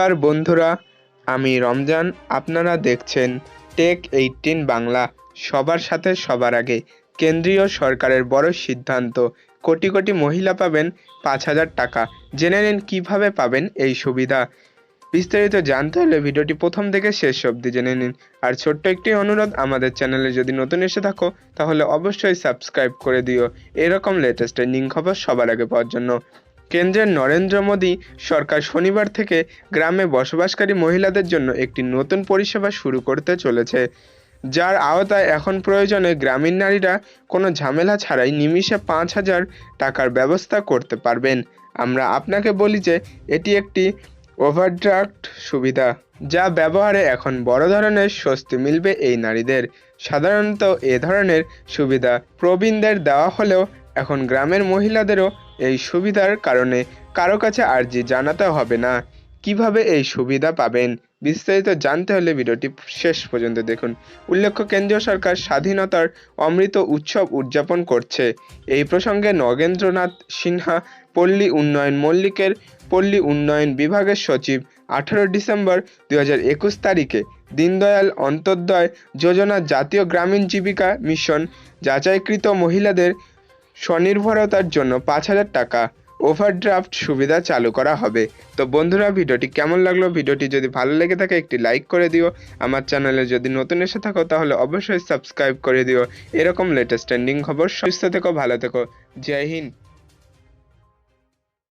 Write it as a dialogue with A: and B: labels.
A: নমস্কার বন্ধুরা, আমি রমজান, আপনারা দেখছেন টেক এইটিন বাংলা। সবার সাথে সবার আগে কেন্দ্রীয় সরকারের বড় সিদ্ধান্ত, কোটি কোটি মহিলা পাবেন পাঁচ হাজার টাকা। জেনে নিন কীভাবে পাবেন এই সুবিধা। বিস্তারিত জানতে হলে ভিডিওটি প্রথম থেকে শেষ অবধি জেনে নিন। আর ছোট্ট একটি অনুরোধ, আমাদের চ্যানেলে যদি নতুন এসে থাকো, তাহলে অবশ্যই সাবস্ক্রাইব করে দিও। এরকম লেটেস্ট ট্রেন্ডিং খবর সবার আগে পাওয়ার জন্য। কেন্দ্রের নরেন্দ্র মোদী সরকার শনিবার থেকে গ্রামে বসবাসকারী মহিলাদের জন্য একটি নতুন পরিষেবা শুরু করতে চলেছে। যার আওতায় এখন প্রয়োজনে গ্রামীণ নারীরা কোনো ঝামেলা ছাড়াই নিমিষে পাঁচ হাজার টাকার ব্যবস্থা করতে পারবেন। আমরা আপনাকে বলি যে, এটি একটি ওভারড্রাফট সুবিধা, যা ব্যবহারে এখন বড় ধরনের স্বস্তি মিলবে এই নারীদের। সাধারণত এ ধরনের সুবিধা প্রবীণদের দেওয়া হলেও এখন গ্রামের মহিলাদেরও এই সুবিধার কারণে কারও কাছে আর্জি জানাতে হবে না। কীভাবে এই সুবিধা পাবেন? বিস্তারিত জানতে হলে ভিডিওটি শেষ পর্যন্ত দেখুন। উল্লেখ্য, কেন্দ্রীয় সরকার স্বাধীনতার অমৃত উৎসব উদযাপন করছে। এই প্রসঙ্গে নগেন্দ্রনাথ সিনহা, পল্লী উন্নয়ন মল্লিকের পল্লী উন্নয়ন বিভাগের সচিব আঠারো ডিসেম্বর একুশ তারিখে দীনদয়াল অন্তর্দয় যোজনা জাতীয় গ্রামীণ জীবিকা মিশন যাচাইকৃত মহিলাদের স্বনির্ভরতার জন্য পাঁচ হাজার টাকা ওভারড্রাফট সুবিধা চালু করা হবে। তো বন্ধুরা, ভিডিওটি কেমন লাগল? ভিডিওটি যদি ভালো লেগে থাকে, একটি লাইক করে দিও। আমার চ্যানেলে যদি নতুন এসে থাকো, তাহলে অবশ্যই সাবস্ক্রাইব করে দিও। এরকম লেটেস্ট ট্রেন্ডিং খবর। সুস্থ থেকো, ভালো থেকো। জয় হিন্দ।